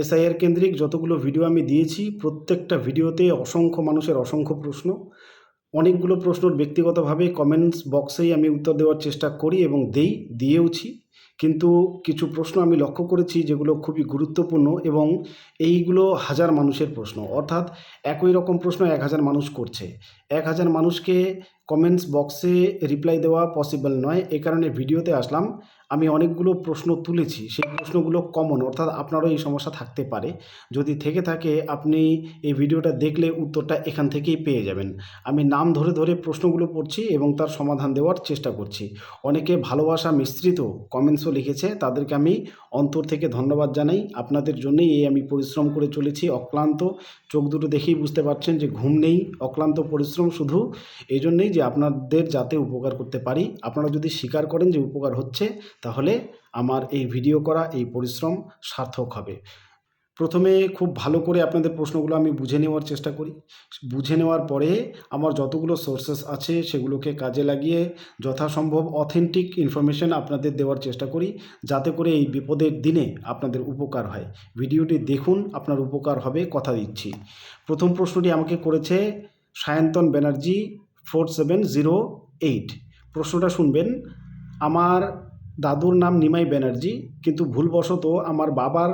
SIR কেন্দ্রিক যতগুলো video আমি দিয়েছি, প্রত্যেকটা ভিডিওতে অসংখ্য মানুষের অসংখ্য প্রশ্ন। অনেকগুলো প্রশ্নর ব্যক্তিগতভাবে কমেন্টস বক্সেই আমি উত্তর দেওয়ার চেষ্টা করি এবং দেই, দিয়েওছি। কিন্তু কিছু প্রশ্ন আমি লক্ষ্য করেছি যেগুলো খুবই গুরুত্বপূর্ণ এবং এইগুলো হাজার মানুষের প্রশ্ন। অর্থাৎ একই রকম প্রশ্ন এক হাজার মানুষ করছে। এক হাজার মানুষকে কমেন্টস বক্সে রিপ্লাই দেওয়া পসিবল নয়। এ কারণে ভিডিওতে আসলাম। আমি অনেকগুলো প্রশ্ন তুলেছি, সেই প্রশ্নগুলো কমন অর্থাৎ আপনারও এই সমস্যা থাকতে পারে। যদি থেকে থাকে, আপনি এই ভিডিওটা দেখলে উত্তরটা এখান থেকেই পেয়ে যাবেন। আমি নাম ধরে ধরে প্রশ্নগুলো পড়ছি এবং তার সমাধান দেওয়ার চেষ্টা করছি। অনেকে ভালোবাসা মিশ্রিত কমেন্টসও লিখেছে, তাদেরকে আমি অন্তর থেকে ধন্যবাদ জানাই। আপনাদের জন্যই এই আমি পরিশ্রম করে চলেছি, অক্লান্ত। চোখ দুটো দেখেই বুঝতে পারছেন যে ঘুম নেই, অক্লান্ত পরিশ্রম শুধু। এই জন্যেই যে আপনাদের যাতে উপকার করতে পারি। আপনারা যদি স্বীকার করেন যে উপকার হচ্ছে তাহলে আমার এই ভিডিও করা, এই পরিশ্রম সার্থক হবে। প্রথমে খুব ভালো করে আপনাদের প্রশ্নগুলো আমি বুঝে নেওয়ার চেষ্টা করি। বুঝে নেওয়ার পরে আমার যতগুলো সোর্সেস আছে সেগুলোকে কাজে লাগিয়ে যথাসম্ভব অথেন্টিক ইনফরমেশন আপনাদের দেওয়ার চেষ্টা করি, যাতে করে এই বিপদের দিনে আপনাদের উপকার হয়। ভিডিওটি দেখুন, আপনার উপকার হবে কথা দিচ্ছি। প্রথম প্রশ্নটি আমাকে করেছে Sayantan Banerjee four seven zero eight প্রশ্নটা শুনবেন, আমার দাদুর নাম নিমাই ব্যানার্জি, কিন্তু ভুলবশত আমার বাবার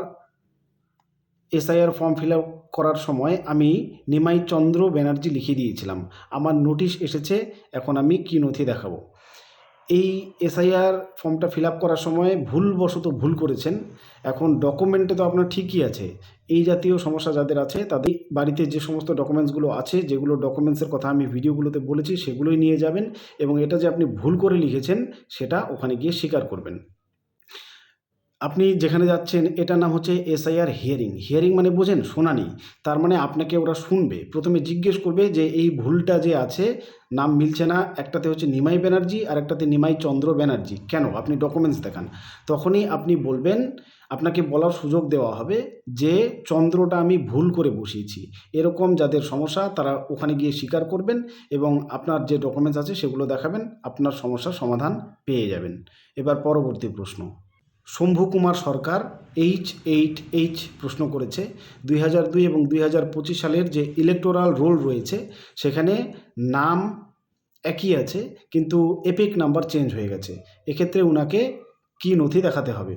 এসআইআর ফর্ম ফিল আপ করার সময় আমি নিমাই চন্দ্র ব্যানার্জি লিখে দিয়েছিলাম। আমার নোটিশ এসেছে, এখন আমি কী নথি দেখাবো? এই এসআইআর ফর্মটা ফিল আপ করার সময় ভুলবশত ভুল করেছেন। এখন ডকুমেন্টে তো আপনার ঠিকই আছে। এই জাতীয় সমস্যা যাদের আছে, তাদের বাড়িতে যে সমস্ত ডকুমেন্টসগুলো আছে, যেগুলো ডকুমেন্টসের কথা আমি ভিডিওগুলোতে বলেছি, সেগুলোই নিয়ে যাবেন এবং এটা যে আপনি ভুল করে লিখেছেন, সেটা ওখানে গিয়ে স্বীকার করবেন। আপনি যেখানে যাচ্ছেন, এটার নাম হচ্ছে এসআইআর হিয়ারিং হিয়ারিং মানে বোঝেন, শোনানি। তার মানে আপনাকে ওরা শুনবে। প্রথমে জিজ্ঞেস করবে যে এই ভুলটা যে আছে, নাম মিলছে না, একটাতে হচ্ছে নিমাই ব্যানার্জি আর একটাতে নিমাই চন্দ্র ব্যানার্জি। কেন? আপনি ডকুমেন্টস দেখান। তখনই আপনি বলবেন, আপনাকে বলার সুযোগ দেওয়া হবে যে চন্দ্রটা আমি ভুল করে বসিয়েছি। এরকম যাদের সমস্যা, তারা ওখানে গিয়ে স্বীকার করবেন এবং আপনার যে ডকুমেন্টস আছে, সেগুলো দেখাবেন। আপনার সমস্যার সমাধান পেয়ে যাবেন। এবার পরবর্তী প্রশ্ন। Shambhu Kumar Sarkar H eight H প্রশ্ন করেছে। দুই হাজার দুই এবং দুই হাজার পঁচিশ সালের যে ইলেকটোরাল রোল রয়েছে, সেখানে নাম একই আছে, কিন্তু এপিক নাম্বার চেঞ্জ হয়ে গেছে। এক্ষেত্রে উনাকে কী নথি দেখাতে হবে?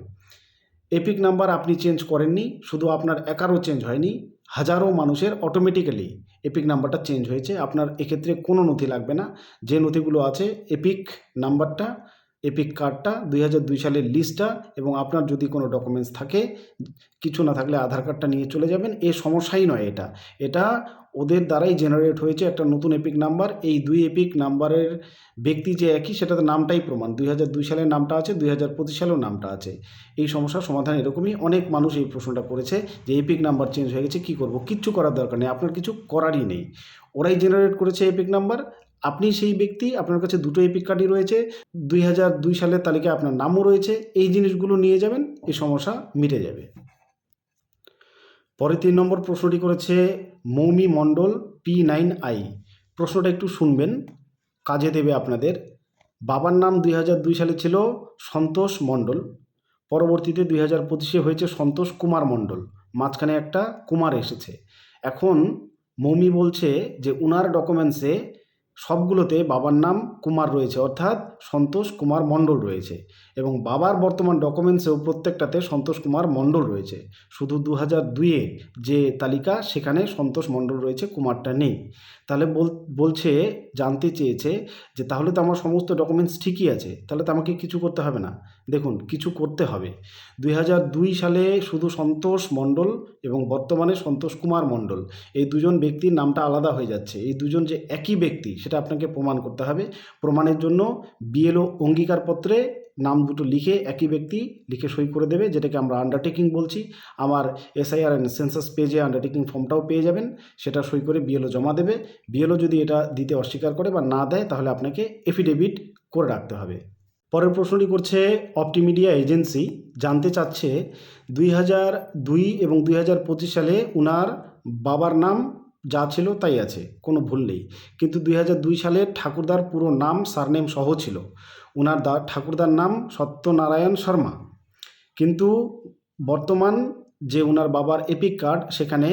এপিক নাম্বার আপনি চেঞ্জ করেননি, শুধু আপনার একারও চেঞ্জ হয়নি, হাজারো মানুষের অটোমেটিক্যালি এপিক নাম্বারটা চেঞ্জ হয়েছে। আপনার এক্ষেত্রে কোনো নথি লাগবে না। যে নথিগুলো আছে এপিক নাম্বারটা এপিক কার্ডটা দুই হাজার দুই সালের লিস্টটা এবং আপনার যদি কোনো ডকুমেন্টস থাকে, কিছু না থাকলে আধার কার্ডটা নিয়ে চলে যাবেন। এ সমস্যাই নয় এটা। এটা ওদের দ্বারাই জেনারেট হয়েছে একটা নতুন এপিক নাম্বার এই দুই এপিক নাম্বারের ব্যক্তি যে একই, সেটাতে নামটাই প্রমাণ। দুই হাজার দুই সালের নামটা আছে, দুই হাজার পঁচিশ সালেও নামটা আছে। এই সমস্যার সমাধান এরকমই অনেক মানুষ এই প্রশ্নটা করেছে যে এপিক নাম্বার চেঞ্জ হয়ে গেছে, কী করব? কিচ্ছু করার দরকার নেই, আপনার কিছু করারই নেই। ওরাই জেনারেট করেছে এপিক নাম্বার আপনি সেই ব্যক্তি, আপনার কাছে দুটো এপিক কার্ডই রয়েছে। দুই হাজার দুই সালের তালিকায় আপনার নামও রয়েছে। এই জিনিসগুলো নিয়ে যাবেন, এই সমস্যা মিটে যাবে। পরে তিন নম্বর প্রশ্নটি করেছে Moumi Mondal, P nine I. প্রশ্নটা একটু শুনবেন। কাজে দেবে আপনাদের। বাবার নাম দুই হাজার দুই সালে ছিল সন্তোষ মণ্ডল। পরবর্তীতে দুই হাজার পঁচিশে হয়েছে সন্তোষ কুমার মণ্ডল। মাঝখানে একটা কুমার এসেছে। এখন মৌমি বলছে যে, উনার ডকুমেন্টসে সবগুলোতে বাবার নাম কুমার রয়েছে, অর্থাৎ সন্তোষ কুমার মণ্ডল রয়েছে এবং বাবার বর্তমান ডকুমেন্টসেও প্রত্যেকটাতে সন্তোষ কুমার মণ্ডল রয়েছে। শুধু দু হাজার দুইয়ে যে তালিকা, সেখানে সন্তোষ মণ্ডল রয়েছে, কুমারটা নেই। তাহলে বলছে, জানতে চেয়েছে যে তাহলে তো আমার সমস্ত ডকুমেন্টস ঠিকই আছে, তাহলে তো আমাকে কিছু করতে হবে না। দেখুন, কিছু করতে হবে। দুই হাজার দুই সালে শুধু সন্তোষ মণ্ডল এবং বর্তমানে সন্তোষ কুমার মণ্ডল। এই দুজন ব্যক্তির নামটা আলাদা হয়ে যাচ্ছে। এই দুজন যে একই ব্যক্তি, সেটা আপনাকে প্রমাণ করতে হবে। প্রমাণের জন্য বিএলও অঙ্গীকারপত্রে নাম দুটো লিখে একই ব্যক্তি লিখে সই করে দেবে, যেটাকে আমরা আন্ডারটেকিং বলছি। আমার এসআইআর অ্যান্ড সেন্সাস পেজে আন্ডারটেকিং ফর্মটাও পেয়ে যাবেন। সেটা সই করে বিএলও জমা দেবে। বিএলও যদি এটা দিতে অস্বীকার করে বা না দেয়, তাহলে আপনাকে এফিডেভিট করে রাখতে হবে। পরের প্রশ্নটি করছে অপটিমিডিয়া এজেন্সি জানতে চাচ্ছে দুই হাজার দুই এবং দুই হাজার পঁচিশ সালে উনার বাবার নাম যা ছিল তাই আছে, কোনো ভুল নেই। কিন্তু দুই হাজার দুই সালে ঠাকুরদার পুরো নাম সারনেম সহ ছিল। উনার দা ঠাকুরদার নাম সত্যনারায়ণ শর্মা। কিন্তু বর্তমান যে ওনার বাবার এপিক কার্ড সেখানে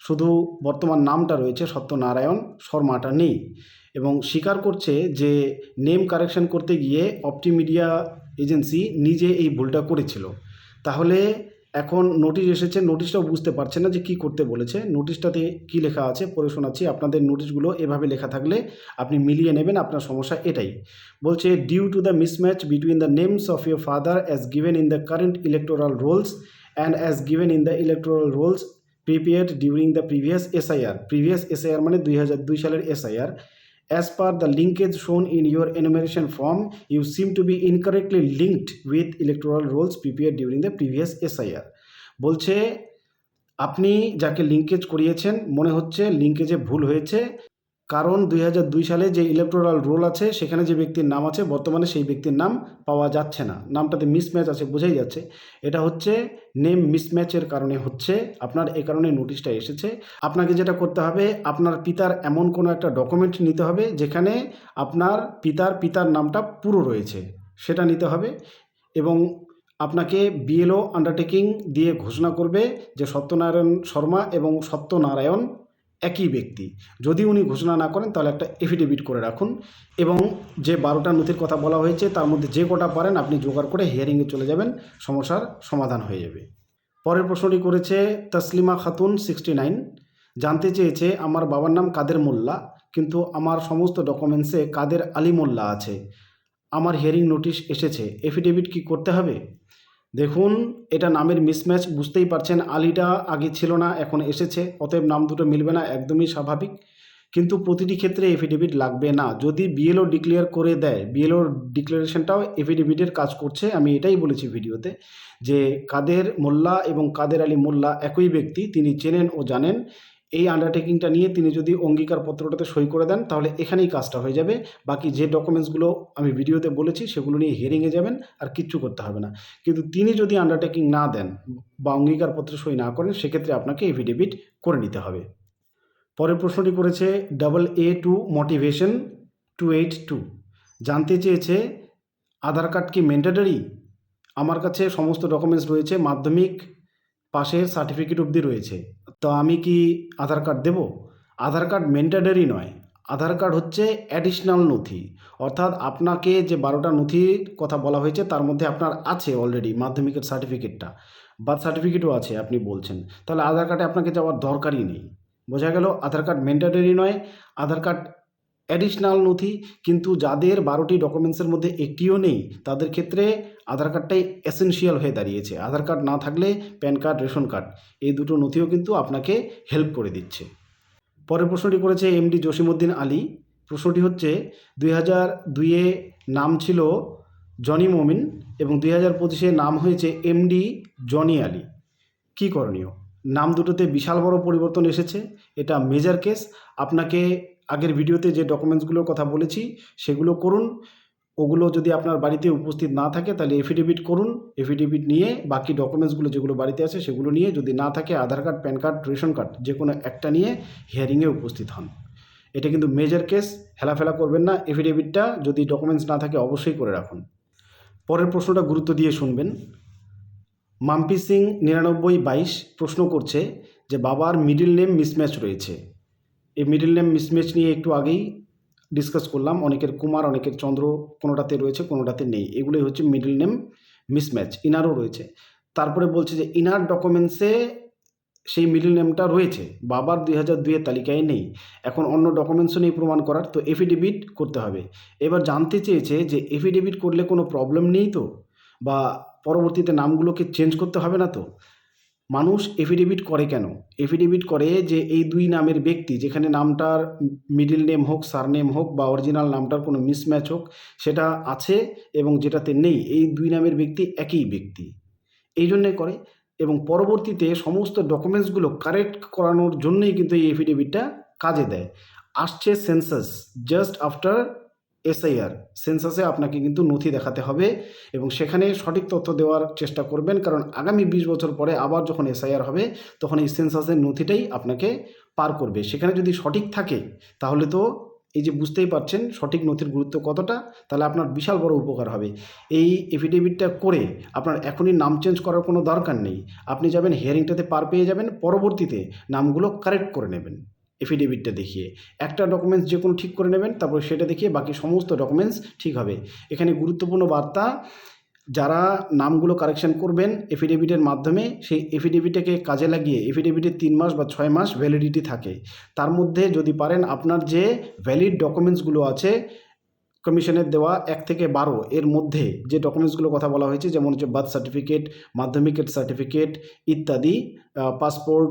শুধু বর্তমান নামটা রয়েছে সত্যনারায়ণ শর্মাটা নেই। এবং স্বীকার করছে যে নেম কারেকশন করতে গিয়ে অপটিমিডিয়া এজেন্সি নিজে এই ভুলটা করেছিল। তাহলে এখন নোটিশ এসেছে নোটিশটাও বুঝতে পারছে না যে কি করতে বলেছে। নোটিশটাতে কি লেখা আছে? পড়ে শোনাচ্ছি, আপনাদের নোটিশগুলো এভাবে লেখা থাকলে আপনি মিলিয়ে নেবেন, আপনার সমস্যা এটাই। বলছে due to the mismatch between the names of your father as given in the current electoral rolls and as given in the electoral rolls prepared during the previous SIR previous SIR মানে দুই হাজার দুই সালের SIR As per the linkage shown in your enumeration form, you seem to be incorrectly linked with electoral rolls prepared during the previous SIR. বলছে আপনি যাকে linkage করিয়েছেন মনে হচ্ছে লিঙ্কেজে ভুল হয়েছে কারণ দুই সালে যে ইলেকটোরাল রোল আছে, সেখানে যে ব্যক্তির নাম আছে, বর্তমানে সেই ব্যক্তির নাম পাওয়া যাচ্ছে না। নামটাতে মিসম্যাচ আছে, বোঝাই যাচ্ছে। এটা হচ্ছে নেম মিসম্যাচের কারণে হচ্ছে, আপনার এ কারণে নোটিশটা এসেছে। আপনাকে যেটা করতে হবে, আপনার পিতার এমন কোনো একটা ডকুমেন্ট নিতে হবে, যেখানে আপনার পিতার পিতার নামটা পুরো রয়েছে। সেটা নিতে হবে এবং আপনাকে বিএলও আন্ডারটেকিং দিয়ে ঘোষণা করবে যে সত্যনারায়ণ শর্মা এবং সত্যনারায়ণ একই ব্যক্তি। যদি উনি ঘোষণা না করেন, তাহলে একটা এফিডেভিট করে রাখুন এবং যে বারোটা নথির কথা বলা হয়েছে, তার মধ্যে যে কটা পারেন, আপনি জোগাড় করে হিয়ারিংয়ে চলে যাবেন, সমস্যার সমাধান হয়ে যাবে। পরের প্রশ্নটি করেছে তসলিমা খাতুন সিক্সটি নাইন জানতে চেয়েছে, আমার বাবার নাম কাদের মোল্লা? কিন্তু আমার সমস্ত ডকুমেন্টসে কাদের আলী মোল্লা আছে? আমার হিয়ারিং নোটিশ এসেছে। এফিডেভিট কি করতে হবে? দেখুন, এটা নামের মিসম্যাচ বুঝতেই পারছেন, আলিটা আগে ছিল না, এখন এসেছে, অতএব নাম দুটো মিলবে না, একদমই স্বাভাবিক। কিন্তু প্রতিটি ক্ষেত্রে এফিডেভিট লাগবে না। যদি বিএলও ডিক্লেয়ার করে দেয় বিএলওর ডিক্লারেশনটাও এফিডেভিটের কাজ করছে, আমি এটাই বলেছি ভিডিওতে, যে কাদের মোল্লা এবং কাদের আলী মোল্লা একই ব্যক্তি, তিনি চেনেন ও জানেন এই আন্ডারটেকিংটা নিয়ে তিনি যদি অঙ্গীকার পত্রটাতে সই করে দেন, তাহলে এখানেই কাজটা হয়ে যাবে। বাকি যে ডকুমেন্টসগুলো আমি ভিডিওতে বলেছি, সেগুলো নিয়ে হিয়ারিংয়ে যাবেন, আর কিচ্ছু করতে হবে না। কিন্তু তিনি যদি আন্ডারটেকিং না দেন বা অঙ্গীকারপত্রে সই না করেন, সেক্ষেত্রে আপনাকে এফিডেভিট করে নিতে হবে। পরের প্রশ্নটি করেছে double A two motivation two eight two জানতে চেয়েছে, আধার কার্ড কি ম্যান্ডেটারি আমার কাছে সমস্ত ডকুমেন্টস রয়েছে, মাধ্যমিক পাশের সার্টিফিকেট অবধি রয়েছে। তো আমি কি আধার কার্ড দেব? আধার কার্ড ম্যান্ডেটারি নয়। আধার কার্ড হচ্ছে অ্যাডিশনাল নথি। অর্থাৎ আপনাকে যে বারোটা নথির কথা বলা হয়েছে, তার মধ্যে আপনার আছে অলরেডি মাধ্যমিকের সার্টিফিকেটটা বার্থ সার্টিফিকেটও আছে, আপনি বলছেন। তাহলে আধার কার্ডে আপনাকে যাওয়ার দরকারই নেই। বোঝা গেল, আধার কার্ড ম্যান্ডেটারি নয়, আধার কার্ড অ্যাডিশনাল নথি, কিন্তু যাদের বারোটি ডকুমেন্টসের মধ্যে একটিও নেই, তাদের ক্ষেত্রে আধার কার্ডটাই এসেনশিয়াল হয়ে দাঁড়িয়েছে। আধার কার্ড না থাকলে প্যান কার্ড রেশন কার্ড এই দুটো নথিও কিন্তু আপনাকে হেল্প করে দিচ্ছে। পরের প্রশ্নটি করেছে এমডি জসিমউদ্দিন আলী। প্রশ্নটি হচ্ছে, দুই হাজার দুইয়ে নাম ছিল জনি মমিন এবং দুই হাজার পঁচিশে নাম হয়েছে এমডি জনি আলী। কী করণীয়? নাম দুটোতে বিশাল বড় পরিবর্তন এসেছে। এটা মেজর কেস আপনাকে আগের ভিডিওতে যে ডকুমেন্টসগুলোর কথা বলেছি, সেগুলো করুন। ওগুলো যদি আপনার বাড়িতে উপস্থিত না থাকে, তাহলে এফিডেভিট করুন। এফিডেভিট নিয়ে বাকি ডকুমেন্টসগুলো যেগুলো বাড়িতে আছে, সেগুলো নিয়ে যদি না থাকে, Aadhaar card, PAN card, ration card, যে কোনো একটা নিয়ে হিয়ারিংয়ে উপস্থিত হন। এটা কিন্তু মেজর কেস হেলাফেলা করবেন না। এফিডেভিটটা যদি ডকুমেন্টস না থাকে, অবশ্যই করে রাখুন। পরের প্রশ্নটা গুরুত্ব দিয়ে শুনবেন। মাম্পি সিং নিরানব্বই বাইশ প্রশ্ন করছে যে, বাবার মিডিল নেম মিসম্যাচ রয়েছে। এই মিডিল নেম মিসম্যাচ নিয়ে একটু আগেই ডিসকাস করলাম। অনেকের কুমার, অনেকের চন্দ্র, কোনোটাতে রয়েছে, কোনোটাতে নেই। এগুলোই হচ্ছে মিডিল নেম মিসম্যাচ ইনারও রয়েছে। তারপরে বলছে যে, ইনার ডকুমেন্টসে সেই মিডিল নেমটা রয়েছে। বাবার দুই হাজার দুইয়ের তালিকায় নেই। এখন অন্য ডকুমেন্টসও নেই প্রমাণ করার, তো এফিডেভিট করতে হবে। এবার জানতে চেয়েছে যে এফিডেভিট করলে কোনো প্রবলেম নেই তো? বা পরবর্তীতে নামগুলোকে চেঞ্জ করতে হবে না তো? মানুষ এফিডেভিট করে কেন? এফিডেভিট করে যে এই দুই নামের ব্যক্তি, যেখানে নামটার মিডিল নেম হোক সারনেম হোক বা অরিজিনাল নামটার কোনো মিসম্যাচ হোক, সেটা আছে এবং যেটাতে নেই, এই দুই নামের ব্যক্তি একই ব্যক্তি। এই জন্যে করে এবং পরবর্তীতে সমস্ত ডকুমেন্টসগুলো কারেক্ট করানোর জন্যই কিন্তু এই এফিডেভিটটা কাজে দেয়। আসছে সেন্সাস জাস্ট আফটার এসআইআর, সেন্সাসে আপনাকে কিন্তু নথি দেখাতে হবে এবং সেখানে সঠিক তথ্য দেওয়ার চেষ্টা করবেন। কারণ আগামী বিশ বছর পরে আবার যখন এসআইআর হবে, তখন এই সেন্সাসের নথিটাই আপনাকে পার করবে। সেখানে যদি সঠিক থাকে, তাহলে তো এই যে বুঝতেই পারছেন সঠিক নথির গুরুত্ব কতটা, তাহলে আপনার বিশাল বড় উপকার হবে। এই এফিডেভিটটা করে আপনার এখনই নাম চেঞ্জ করার কোনো দরকার নেই। আপনি যাবেন হিয়ারিংটাতে পার পেয়ে যাবেন, পরবর্তীতে নামগুলো কারেক্ট করে নেবেন। এফিডেভিটটা দেখিয়ে। একটা ডকুমেন্টস যে কোনো ঠিক করে নেবেন, তারপর সেটা দেখিয়ে বাকি সমস্ত ডকুমেন্টস ঠিক হবে। এখানে গুরুত্বপূর্ণ বার্তা, যারা নামগুলো কারেকশন করবেন এফিডেভিটের মাধ্যমে, সেই এফিডেভিটটাকে কাজে লাগিয়ে এফিডেভিটের তিন মাস বা ছয় মাস ভ্যালিডিটি থাকে। তার মধ্যে যদি পারেন আপনার যে ভ্যালিড ডকুমেন্টসগুলো আছে কমিশনের দেওয়া এক থেকে বারো, এর মধ্যে যে ডকুমেন্টসগুলোর কথা বলা হয়েছে, যেমন হচ্ছে বার্থ সার্টিফিকেট মাধ্যমিকের সার্টিফিকেট ইত্যাদি পাসপোর্ট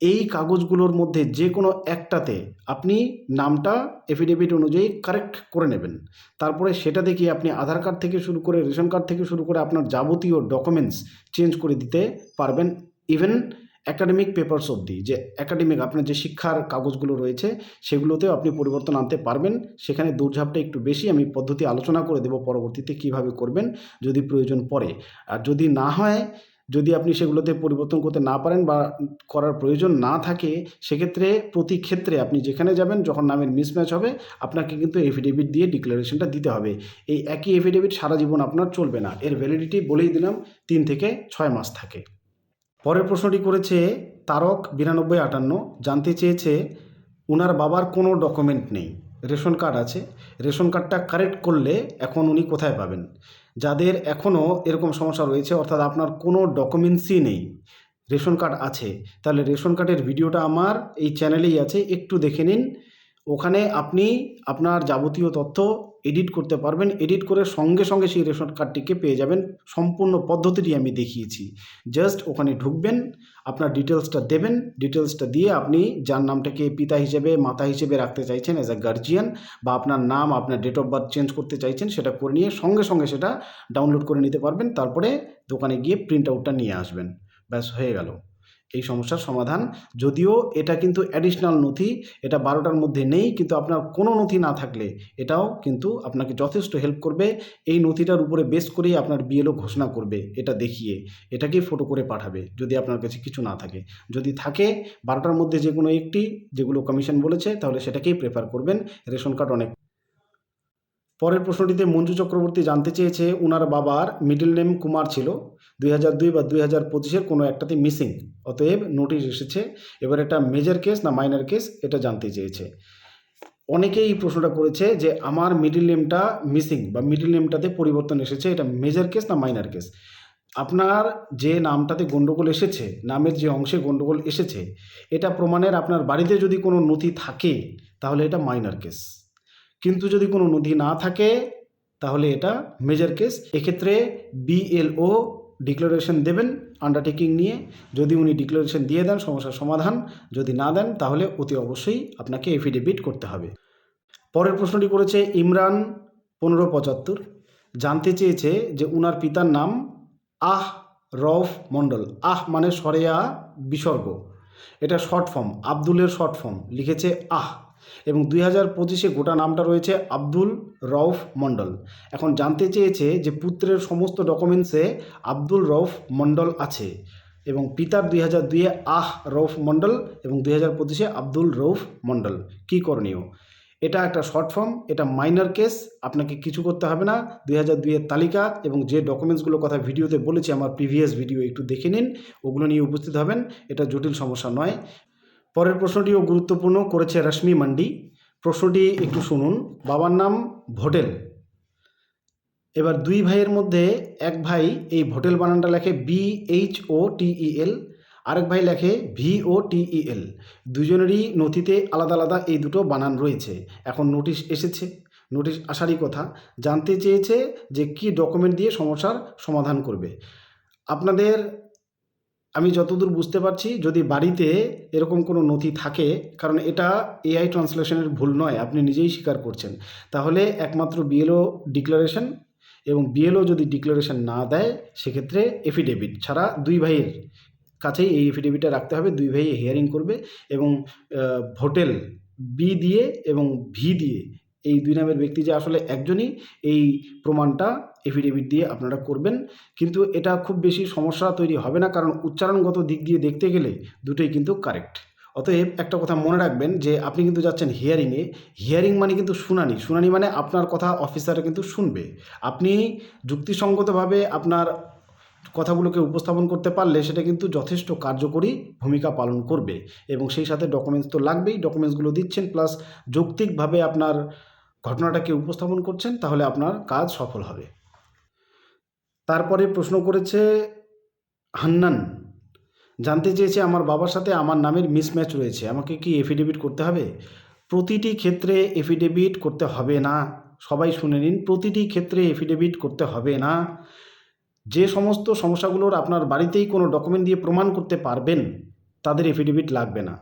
এই কাগজগুলোর মধ্যে যে কোনো একটাতে আপনি নামটা এফিডেভিট অনুযায়ী কারেক্ট করে নেবেন। তারপরে সেটা দেখিয়ে আপনি আধার কার্ড থেকে শুরু করে রেশন কার্ড থেকে শুরু করে আপনার যাবতীয় ডকুমেন্টস চেঞ্জ করে দিতে পারবেন ইভেন অ্যাকাডেমিক পেপারস অবধি। যে অ্যাকাডেমিক আপনার যে শিক্ষার কাগজগুলো রয়েছে, সেগুলোতেও আপনি পরিবর্তন আনতে পারবেন। সেখানে দৌড়ঝাঁপটা একটু বেশি, আমি পদ্ধতি আলোচনা করে দেবো পরবর্তীতে কীভাবে করবেন, যদি প্রয়োজন পড়ে। আর যদি না হয় যদি আপনি সেগুলোতে পরিবর্তন করতে না পারেন বা করার প্রয়োজন না থাকে, সেক্ষেত্রে প্রতি ক্ষেত্রে আপনি যেখানে যাবেন, যখন নামের মিসম্যাচ হবে, আপনাকে কিন্তু এফিডেভিট দিয়ে ডিক্লারেশনটা দিতে হবে। এই একই এফিডেভিট সারা জীবন আপনার চলবে না। এর ভ্যালিডিটি বলেই দিলাম, তিন থেকে ছয় মাস থাকে। পরের প্রশ্নটি করেছে, তারক বিরানব্বই আটান্ন জানতে চেয়েছে ওনার বাবার কোনো ডকুমেন্ট নেই। রেশন কার্ড আছে। রেশন কার্ডটা কারেক্ট করলে এখন উনি কোথায় পাবেন? যাদের এখনও এরকম সমস্যা রয়েছে, অর্থাৎ আপনার কোনো ডকুমেন্টসই নেই, রেশন কার্ড আছে, তাহলে রেশন কার্ডের ভিডিওটা আমার এই চ্যানেলেই আছে, একটু দেখে নিন। ওখানে আপনি আপনার যাবতীয় তথ্য এডিট করতে পারবেন, এডিট করে সঙ্গে সঙ্গে সেই রেশন কার্ডটিকে পেয়ে যাবেন। সম্পূর্ণ পদ্ধতিটি আমি দেখিয়েছি। জাস্ট ওখানে ঢুকবেন আপনার ডিটেলসটা দেবেন, ডিটেলসটা দিয়ে আপনি যার নামটাকে পিতা হিসেবে, মাতা হিসেবে রাখতে চাইছেন অ্যাজ আ গার্জিয়ান বা আপনার নাম, আপনার ডেট অফ বার্থ চেঞ্জ করতে চাইছেন, সেটা করে নিয়ে সঙ্গে সঙ্গে সেটা ডাউনলোড করে নিতে পারবেন, তারপরে দোকানে গিয়ে প্রিন্ট আউটটা নিয়ে আসবেন। ব্যাস, হয়ে গেল। এই সমস্যার সমাধান। যদিও এটা কিন্তু অ্যাডিশনাল নথি, এটা বারোটার মধ্যে নেই, কিন্তু আপনার কোনো নথি না থাকলে এটাও কিন্তু আপনাকে যথেষ্ট হেল্প করবে। এই নথিটার উপরে বেস করেই আপনার বিএলও ঘোষণা করবে, এটা দেখিয়ে। এটাকেই ফটো করে পাঠাবে, যদি আপনার কাছে কিছু না থাকে। যদি থাকে, বারোটার মধ্যে যে কোনো একটি, যেগুলো কমিশন বলেছে, তাহলে সেটাকেই প্রেফার করবেন। রেশন কার্ড অনেক। পরের প্রশ্নটিতে মঞ্জু চক্রবর্তী জানতে চেয়েছে ওনার বাবার মিডল নেম কুমার ছিল। দুই হাজার দুই বা দুই হাজার কোনো একটাতে মিসিং অতএব নোটিশ এসেছে, এবার এটা মেজর কেস না মাইনার কেস এটা জানতে চেয়েছে। অনেকেই এই প্রশ্নটা করেছে যে, আমার মিডিল নেমটা মিসিং বা মিডিল নেমটাতে পরিবর্তন এসেছে, এটা মেজর কেস না মাইনার কেস আপনার যে নামটাতে গণ্ডগোল এসেছে, নামের যে অংশে গণ্ডগোল এসেছে, এটা প্রমাণের আপনার বাড়িতে যদি কোনো নথি থাকে, তাহলে এটা মাইনার কেস কিন্তু যদি কোনো নথি না থাকে, তাহলে এটা মেজর কেস এক্ষেত্রে বিএলও ডিক্লারেশন দেবেন আন্ডারটেকিং নিয়ে। যদি উনি ডিক্লারেশন দিয়ে দেন, সমস্যার সমাধান যদি না দেন, তাহলে অতি অবশ্যই আপনাকে এফিডেভিট করতে হবে। পরের প্রশ্নটি করেছে ইমরান পনেরো পঁচাত্তর। জানতে চেয়েছে যে উনার পিতার নাম আহ রফ মণ্ডল। আহ মানে সরেয়া বিসর্গ। এটা শর্ট ফর্ম আব্দুলের শর্ট ফর্ম লিখেছে আহ। এবং দুই হাজার পঁচিশে গোটা নামটা রয়েছে আব্দুল রউফ মণ্ডল। এখন জানতে চেয়েছে যে পুত্রের সমস্ত ডকুমেন্টসে আব্দুল রউফ মণ্ডল আছে এবং পিতার দুই হাজার দুইয়ে আহ রৌফ মণ্ডল এবং দুই হাজার পঁচিশে আব্দুল রৌফ মণ্ডল। কী করণীয়? এটা একটা শর্ট ফর্ম, এটা মাইনার কেস, আপনাকে কিছু করতে হবে না। দুই হাজার দুইয়ের তালিকা এবং যে ডকুমেন্টসগুলোর কথা ভিডিওতে বলেছি, আমার প্রিভিয়াস ভিডিও একটু দেখে নিন, ওগুলো নিয়ে উপস্থিত হবেন। এটা জটিল সমস্যা নয়। পরের প্রশ্নটিও গুরুত্বপূর্ণ করেছে রশ্মি মান্ডি। প্রশ্নটি একটু শুনুন। বাবার নাম ভোটেল। এবার দুই ভাইয়ের মধ্যে এক ভাই এই ভোটেল বানানটা লেখে বি এইচ ও টিইএল আরেক ভাই লেখে ভি ও টিই এল। দুজনেরই নথিতে আলাদা আলাদা এই দুটো বানান রয়েছে। এখন নোটিশ এসেছে। নোটিশ আসারই কথা। জানতে চেয়েছে যে কি ডকুমেন্ট দিয়ে সমস্যার সমাধান করবে। আপনাদের আমি যতদূর বুঝতে পারছি যদি বাড়িতে এরকম কোনো নথি থাকে কারণ এটা এআই ট্রান্সলেশনের ভুল নয় আপনি নিজেই স্বীকার করছেন। তাহলে একমাত্র বিএলও ডিক্লারেশন এবং বিএলও যদি ডিক্লারেশন না দেয় সেক্ষেত্রে এফিডেভিট ছাড়া দুই ভাইয়ের কাছেই এই এফিডেভিটটা রাখতে হবে দুই ভাই হিয়ারিং করবে এবং আহ, ভোটেল বি দিয়ে এবং ভি দিয়ে এই দুই নামের ব্যক্তি যে আসলে একজনই এই প্রমাণটা এফিডেভিট দিয়ে আপনারা করবেন। কিন্তু এটা খুব বেশি সমস্যা তৈরি হবে না, কারণ উচ্চারণগত দিক দিয়ে দেখতে গেলে দুটোই কিন্তু কারেক্ট অতএব একটা কথা মনে রাখবেন যে, আপনি কিন্তু যাচ্ছেন হিয়ারিংয়ে হিয়ারিং মানে কিন্তু শুনানি। শুনানি মানে আপনার কথা অফিসার কিন্তু শুনবে। আপনি যুক্তিসঙ্গতভাবে আপনার কথাগুলোকে উপস্থাপন করতে পারলে সেটা কিন্তু যথেষ্ট কার্যকরী ভূমিকা পালন করবে। এবং সেই সাথে ডকুমেন্টস তো লাগবেই। ডকুমেন্টসগুলো দিচ্ছেন প্লাস যৌক্তিকভাবে আপনার ঘটনাটাকে উপস্থাপন করছেন, তাহলে আপনার কাজ সফল হবে। তারপরে প্রশ্ন করেছে হান্নান, জানতে চেয়েছে আমার বাবার সাথে আমার নামের মিসম্যাচ রয়েছে, আমাকে কি এফিডেভিট করতে হবে? প্রতিটি ক্ষেত্রে এফিডেভিট করতে হবে না, সবাই শুনে নিন, প্রতিটি ক্ষেত্রে এফিডেভিট করতে হবে না। যে সমস্ত সমস্যাগুলোর আপনার বাড়িতেই কোনো ডকুমেন্ট দিয়ে প্রমাণ করতে পারবেন, তাদের এফিডেভিট লাগবে না।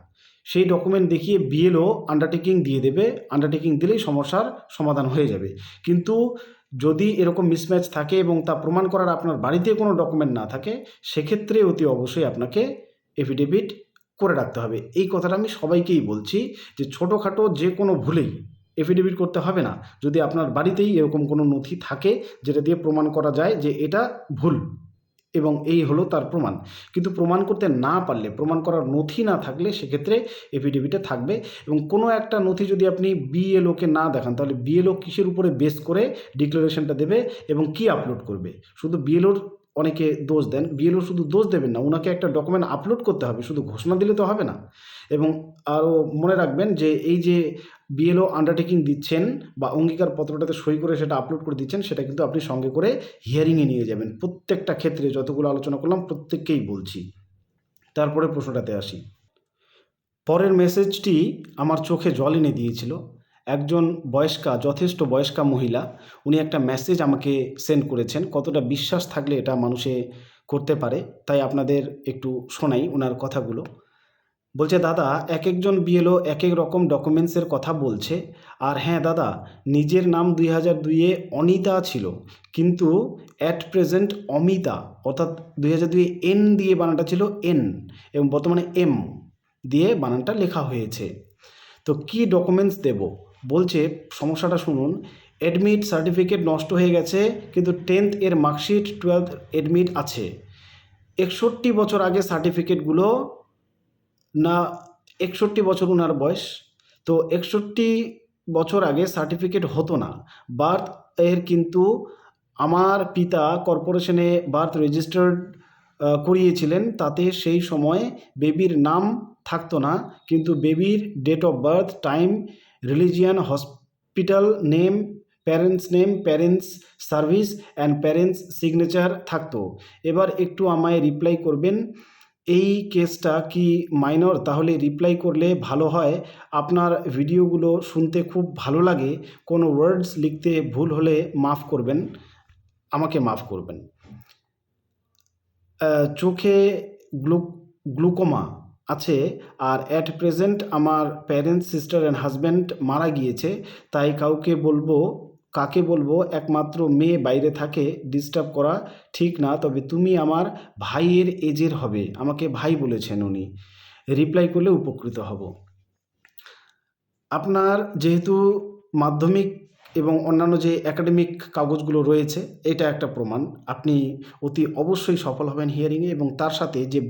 সেই ডকুমেন্ট দেখিয়ে বিএলও আন্ডারটেকিং দিয়ে দেবে। আন্ডারটেকিং দিলেই সমস্যার সমাধান হয়ে যাবে। কিন্তু যদি এরকম মিসম্যাচ থাকে এবং তা প্রমাণ করার আপনার বাড়িতে কোনো ডকুমেন্ট না থাকে, সেক্ষেত্রে অতি অবশ্যই আপনাকে এফিডেভিট করে রাখতে হবে। এই কথাটা আমি সবাইকেই বলছি যে ছোটোখাটো যে কোনো ভুলেই এফিডেভিট করতে হবে না। যদি আপনার বাড়িতেই এরকম কোনো নথি থাকে যেটা দিয়ে প্রমাণ করা যায় যে এটা ভুল এবং এই হলো তার প্রমাণ। কিন্তু প্রমাণ করতে না পারলে, প্রমাণ করার নথি না থাকলে সেক্ষেত্রে এফিডেভিটে থাকবে এবং কোনো একটা নথি যদি আপনি বিএলওকে না দেখান, তাহলে বিএলও কিসের উপরে বেস করে ডিক্লারেশনটা দেবে এবং কি আপলোড করবে? শুধু বিএলওর অনেকে দোষ দেন। বিএলও শুধু দোষ দেবেন না, ওনাকে একটা ডকুমেন্ট আপলোড করতে হবে। শুধু ঘোষণা দিলে তো হবে না। এবং আরও মনে রাখবেন যে এই যে বিএলও আন্ডারটেকিং দিচ্ছেন বা অঙ্গীকার পত্রটাতে সই করে সেটা আপলোড করে দিচ্ছেন, সেটা কিন্তু আপনি সঙ্গে করে হিয়ারিংয়ে নিয়ে যাবেন। প্রত্যেকটা ক্ষেত্রে যতগুলো আলোচনা করলাম, প্রত্যেককেই বলছি। তারপরে প্রশ্নটাতে আসি। পরের মেসেজটি আমার চোখে জল এনে দিয়েছিল। একজন বয়স্কা, যথেষ্ট বয়স্কা মহিলা, উনি একটা মেসেজ আমাকে সেন্ড করেছেন। কতটা বিশ্বাস থাকলে এটা মানুষে করতে পারে, তাই আপনাদের একটু শোনাই ওনার কথাগুলো। বলছে, দাদা এক একজন বিএলও এক এক রকম ডকুমেন্টসের কথা বলছে। আর হ্যাঁ দাদা, নিজের নাম দুই হাজার দুইয়ে অনিতা ছিল। কিন্তু অ্যাট প্রেজেন্ট অমিতা, অর্থাৎ দুই হাজার দুইয়ে এন দিয়ে বানানটা ছিল এন এবং বর্তমানে এম দিয়ে বানানটা লেখা হয়েছে। তো কি ডকুমেন্টস দেব? বলছে, সমস্যাটা শুনুন অ্যাডমিট সার্টিফিকেট নষ্ট হয়ে গেছে, কিন্তু টেন্থ এর মার্কশিট টুয়েলথ অ্যাডমিট আছে। একষট্টি বছর আগে সার্টিফিকেটগুলো না একষট্টি বছর ওনার বয়স। তো একষট্টি বছর আগে সার্টিফিকেট হতো না। বার্থ এর কিন্তু আমার পিতা কর্পোরেশনে বার্থ রেজিস্টার্ড করিয়েছিলেন। তাতে সেই সময় বেবির নাম থাকতো না। কিন্তু বেবির date of birth time religion hospital name parents name parents service and parents signature থাকতো। এবার একটু আমায় রিপ্লাই করবেন। এই কেসটা কি মাইনর? তাহলে রিপ্লাই করলে ভালো হয়। আপনার ভিডিওগুলো শুনতে খুব ভালো লাগে। কোনো ওয়ার্ডস লিখতে ভুল হলে মাফ করবেন। আমাকে মাফ করবেন। চোখে গ্লু, গ্লুকোমা আছে আর অ্যাট প্রেজেন্ট আমার প্যারেন্টস সিস্টার অ্যান্ড হাজব্যান্ড মারা গিয়েছে। তাই কাউকে বলব কাকে বলব? একমাত্র মেয়ে বাইরে থাকে ডিস্টার্ব করা ঠিক না, তবে তুমি আমার ভাইয়ের এজের হবে, আমাকে ভাই বলেছেন উনি। রিপ্লাই করলে উপকৃত হব। আপনার যেহেতু মাধ্যমিক এবং অন্যান্য যে একাডেমিক কাগজগুলো রয়েছে, এটা একটা প্রমাণ। আপনি অতি অবশ্যই সফল হবেন হিয়ারিংয়ে এবং তার সাথে যে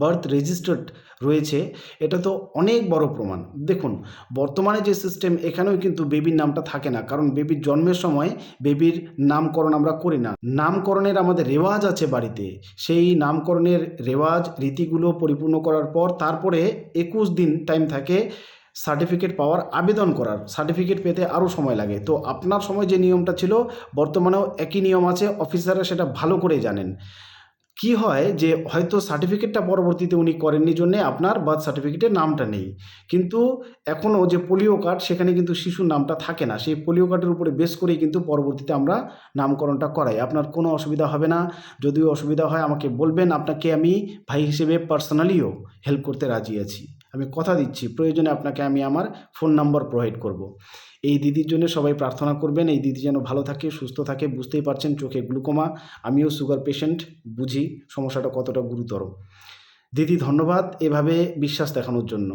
বার্থ রেজিস্টার্ড রয়েছে, এটা তো অনেক বড় প্রমাণ। দেখুন, বর্তমানে যে সিস্টেম এখানেও কিন্তু বেবির নামটা থাকে না। কারণ বেবির জন্মের সময় বেবির নামকরণ আমরা করি না। নামকরণের আমাদের রেওয়াজ আছে বাড়িতে। সেই নামকরণের রেওয়াজ, রীতিগুলো পরিপূর্ণ করার পর তারপরে একুশ দিন টাইম থাকে সার্টিফিকেট পাওয়ার আবেদন করার সার্টিফিকেট পেতে আরও সময় লাগে। তো আপনার সময় যে নিয়মটা ছিল, বর্তমানেও একই নিয়ম আছে অফিসাররা সেটা ভালো করে জানেন। কি হয় যে, হয়তো সার্টিফিকেটটা পরবর্তীতে উনি করেননি জন্যে আপনার বার্থ সার্টিফিকেটের নামটা নেই। কিন্তু এখনও যে পোলিও কার্ড সেখানে কিন্তু শিশুর নামটা থাকে না। সেই পোলিও কার্ডের উপরে বেস করেই কিন্তু পরবর্তীতে আমরা নামকরণটা করাই। আপনার কোনো অসুবিধা হবে না। যদিও অসুবিধা হয়, আমাকে বলবেন। আপনাকে আমি ভাই হিসেবে পার্সোনালিও হেল্প করতে রাজি আছি। আমি কথা দিচ্ছি। প্রয়োজনে আপনাকে আমি আমার ফোন নাম্বার প্রোভাইড করব। এই দিদির জন্য সবাই প্রার্থনা করবেন। এই দিদি যেন ভালো থাকে, সুস্থ থাকে, বুঝতেই পারছেন চোখে গ্লুকোমা আমিও সুগার পেশেন্ট বুঝি সমস্যাটা কতটা গুরুতর। দিদি, ধন্যবাদ এভাবে বিশ্বাস দেখানোর জন্য।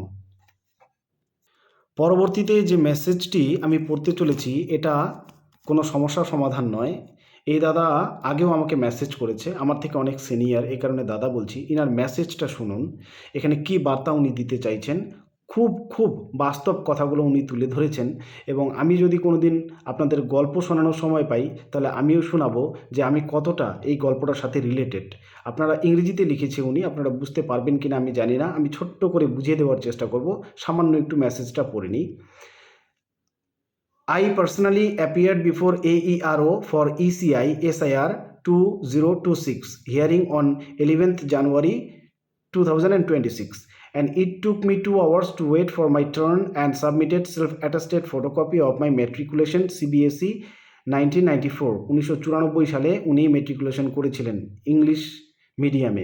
পরবর্তীতে যে মেসেজটি আমি পড়তে চলেছি, এটা কোনো সমস্যার সমাধান নয়। এই দাদা আগেও আমাকে মেসেজ করেছে, আমার থেকে অনেক সিনিয়র এই কারণে দাদা বলছি, ইনার মেসেজটা শুনুন, এখানে কি বার্তা উনি দিতে চাইছেন, খুব খুব বাস্তব কথাগুলো উনি তুলে ধরেছেন, এবং আমি যদি কোনো দিন আপনাদের গল্প শোনানোর সময় পাই, তাহলে আমিও শোনাবো যে আমি কতটা এই গল্পটার সাথে রিলেটেড আপনারা ইংরেজিতে লিখেছে উনি, আপনারা বুঝতে পারবেন কিনা আমি জানি না, আমি ছোট্ট করে বুঝিয়ে দেওয়ার চেষ্টা করব, সামান্য একটু মেসেজটা পড়ে নিই। I personally appeared before AERO for E ECI SIR 2026 hearing on 11th January 2026 and it took me 2 hours to wait for my turn and submitted self-attested photocopy of my matriculation CBSE 1994 উনিশশো সালে উনি matriculation করেছিলেন English মিডিয়ামে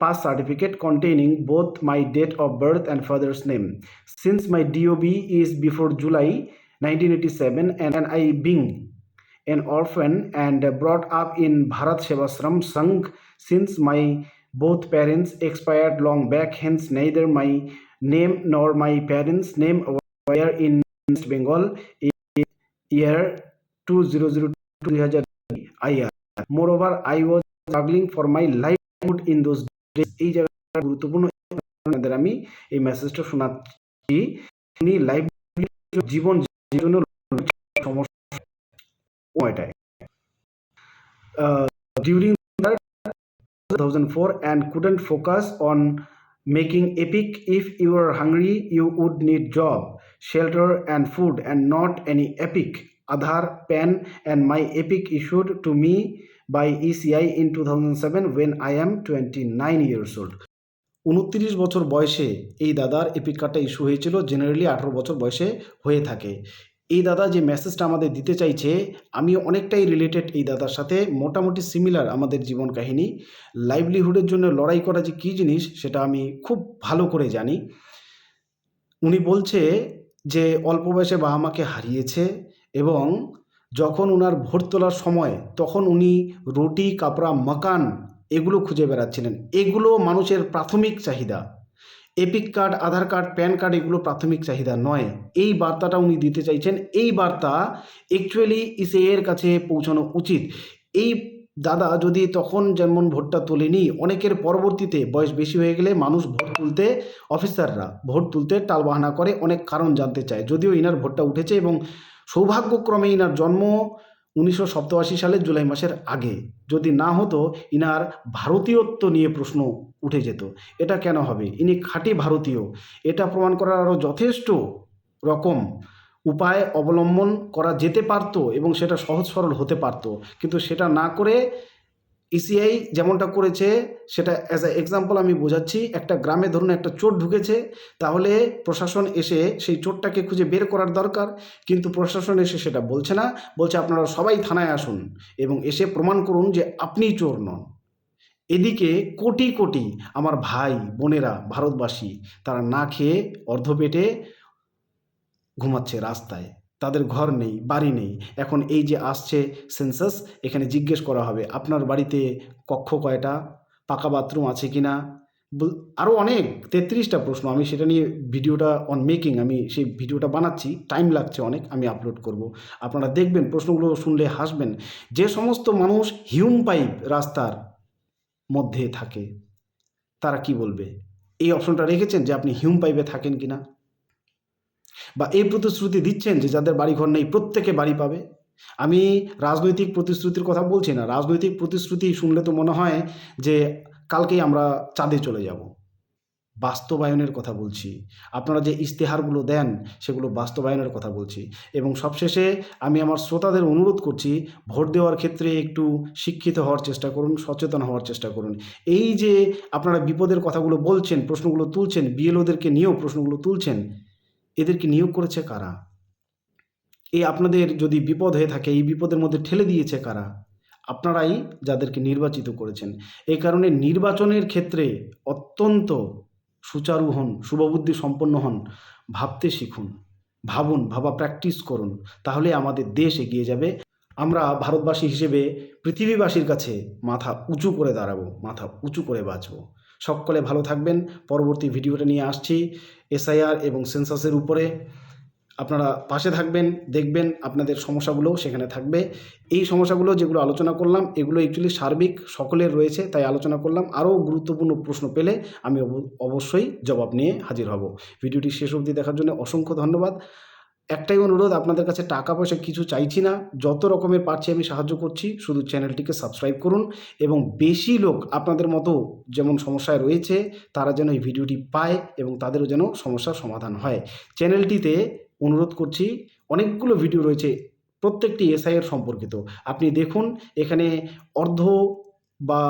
pass certificate containing both my date of birth and father's name since my DOB is before July 1987 and I being an orphan and brought up in Bharat Sevasram Sangh since my both parents expired long back hence neither my name nor my parents name were in West Bengal in year 2002 IR moreover I was struggling for my livelihood in those days এই জায়গাটা গুরুত্বপূর্ণ আপনাদের আমি এই মেসেজটা শোনাচ্ছি উনি live জীবন জন্য সমস্যা সময়টায় during 2004 and couldn't focus on making epic if you were hungry you would need job shelter and food and not any epic Aadhaar, PAN and my epic issued to me by ECI in 2007 when I am 29 years old উনত্রিশ বছর বয়সে এই দাদার epic কার্ডটা issue হয়েছিল generally আঠারো বছর বয়সে হয়ে থাকে। এই দাদা যে মেসেজটা আমাদের দিতে চাইছে আমি অনেকটাই রিলেটেড এই দাদার সাথে, মোটামুটি সিমিলার আমাদের জীবন কাহিনী। লাইভলিহুডের জন্য লড়াই করা যে কী জিনিস, সেটা আমি খুব ভালো করে জানি। উনি বলছে যে, অল্প বয়সে বাবা মাকে হারিয়েছে এবং যখন ওনার ভোট তোলার সময়, তখন উনি রুটি, কাপড়া, মাকান এগুলো খুঁজে বেড়াচ্ছিলেন। এগুলো মানুষের প্রাথমিক চাহিদা। EPIC card, Aadhaar card, PAN card এগুলো প্রাথমিক চাহিদা নয়। এই বার্তাটা উনি দিতে চাইছেন। এই বার্তা অ্যাকচুয়ালি ইসিআইয়ের কাছে পৌঁছানো উচিত। এই দাদা যদি তখন যেমন ভোটটা তোলেনি, অনেকের পরবর্তীতে বয়স বেশি হয়ে গেলে মানুষ ভোট তুলতে অফিসাররা ভোট তুলতে টালবাহানা করে, অনেক কারণ জানতে চায়। যদিও ইনার ভোটটা উঠেছে এবং সৌভাগ্যক্রমে ইনার জন্ম উনিশশো সালের জুলাই মাসের আগে। যদি না হতো, ইনার ভারতীয়ত্ব নিয়ে প্রশ্ন উঠে যেত। এটা কেন হবে? ইনি খাঁটি ভারতীয়। এটা প্রমাণ করার আরও যথেষ্ট রকম উপায় অবলম্বন করা যেতে পারত এবং সেটা সহজ সরল হতে পারত। কিন্তু সেটা না করে ইসিআই যেমনটা করেছে, সেটা অ্যাজ এ এক্সাম্পল আমি বোঝাচ্ছি, একটা গ্রামে ধরুন একটা চোর ঢুকেছে, তাহলে প্রশাসন এসে সেই চোরটাকে খুঁজে বের করার দরকার, কিন্তু প্রশাসন এসে সেটা বলছে না, বলছে আপনারা সবাই থানায় আসুন এবং এসে প্রমাণ করুন যে আপনিই চোর নন। এদিকে কোটি কোটি আমার ভাই, বোনেরা, ভারতবাসী, তারা না খেয়ে অর্ধপেটে ঘুমাচ্ছে রাস্তায়। তাদের ঘর নেই, বাড়ি নেই। এখন এই যে আসছে সেন্সাস এখানে জিজ্ঞেস করা হবে, আপনার বাড়িতে কক্ষ কয়টা? পাকা বাথরুম আছে কি না আরও অনেক, তেত্রিশটা প্রশ্ন। আমি সেটা নিয়ে ভিডিওটা অন মেকিং আমি সেই ভিডিওটা বানাচ্ছি টাইম লাগছে অনেক, আমি আপলোড করব। আপনারা দেখবেন, প্রশ্নগুলো শুনলে হাসবেন। যে সমস্ত মানুষ হিউম পাইপ রাস্তার মধ্যে থাকে, তারা কি বলবে? এই অপশনটা রেখেছেন যে আপনি হিউম পাইপে থাকেন কি না বা এই প্রতিশ্রুতি দিচ্ছেন যে যাদের বাড়িঘর নেই প্রত্যেকে বাড়ি পাবে। আমি রাজনৈতিক প্রতিশ্রুতির কথা বলছি না, রাজনৈতিক প্রতিশ্রুতি শুনলে তো মনে হয় যে কালকেই আমরা চাঁদে চলে যাব। বাস্তবায়নের কথা বলছি। আপনারা যে ইশতেহারগুলো দেন সেগুলো বাস্তবায়নের কথা বলছি। এবং সবশেষে আমি আমার শ্রোতাদের অনুরোধ করছি, ভোট দেওয়ার ক্ষেত্রে একটু শিক্ষিত হওয়ার চেষ্টা করুন, সচেতন হওয়ার চেষ্টা করুন। এই যে আপনারা বিপদের কথাগুলো বলছেন, প্রশ্নগুলো তুলছেন, বিএলওদেরকে নিয়েও প্রশ্নগুলো তুলছেন এদেরকে নিয়োগ করেছে কারা? এই আপনাদের যদি বিপদ হয়ে থাকে, এই বিপদের মধ্যে ঠেলে দিয়েছে কারা? আপনারাই যাদেরকে নির্বাচিত করেছেন। এই কারণে নির্বাচনের ক্ষেত্রে অত্যন্ত সুচারু হন, শুভবুদ্ধি সম্পন্ন হন, ভাবতে শিখুন, ভাবুন, ভাবা প্র্যাকটিস করুন, তাহলে আমাদের দেশ এগিয়ে যাবে। আমরা ভারতবাসী হিসেবে পৃথিবীবাসীর কাছে মাথা উঁচু করে দাঁড়াবো, মাথা উঁচু করে বাঁচবো। সকলে ভালো থাকবেন। পরবর্তী ভিডিওটা নিয়ে আসছি এসআইআর এবং সেন্সাসের উপরে। আপনারা পাশে থাকবেন, দেখবেন আপনাদের সমস্যাগুলোও সেখানে থাকবে। এই সমস্যাগুলো যেগুলো আলোচনা করলাম, এগুলো অ্যাকচুয়ালি সার্বিক সকলের রয়েছে, তাই আলোচনা করলাম। আরও গুরুত্বপূর্ণ প্রশ্ন পেলে আমি অব- অবশ্যই জবাব নিয়ে হাজির হব। ভিডিওটি শেষ অবধি দেখার জন্য অসংখ্য ধন্যবাদ। একটাই অনুরোধ, আপনাদের কাছে টাকা পয়সা কিছু চাইছি না। যত রকমের পারছি আমি সাহায্য করছি, শুধু চ্যানেলটিকে সাবস্ক্রাইব করুন এবং বেশি লোক আপনাদের মতো যেমন সমস্যায় রয়েছে, তারা যেন এই ভিডিওটি পায় এবং তাদেরও যেন সমস্যার সমাধান হয়। চ্যানেলটিতে অনুরোধ করছি, অনেকগুলো ভিডিও রয়েছে, প্রত্যেকটি এসআইয়ের সম্পর্কিত। আপনি দেখুন, এখানে অর্ধ বা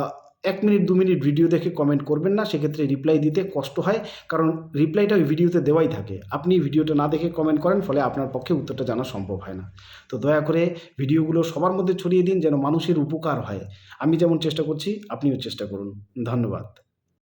এক মিনিট, দু মিনিট ভিডিও দেখে কমেন্ট করবেন না, সেক্ষেত্রে রিপ্লাই দিতে কষ্ট হয়, কারণ রিপ্লাইটা ওই ভিডিওতে দেওয়াই থাকে। আপনি ভিডিওটা না দেখে কমেন্ট করেন, ফলে আপনার পক্ষে উত্তরটা জানা সম্ভব হয় না। তো দয়া করে ভিডিওগুলো সবার মধ্যে ছড়িয়ে দিন, যেন মানুষের উপকার হয়। আমি যেমন চেষ্টা করছি, আপনিও চেষ্টা করুন। ধন্যবাদ।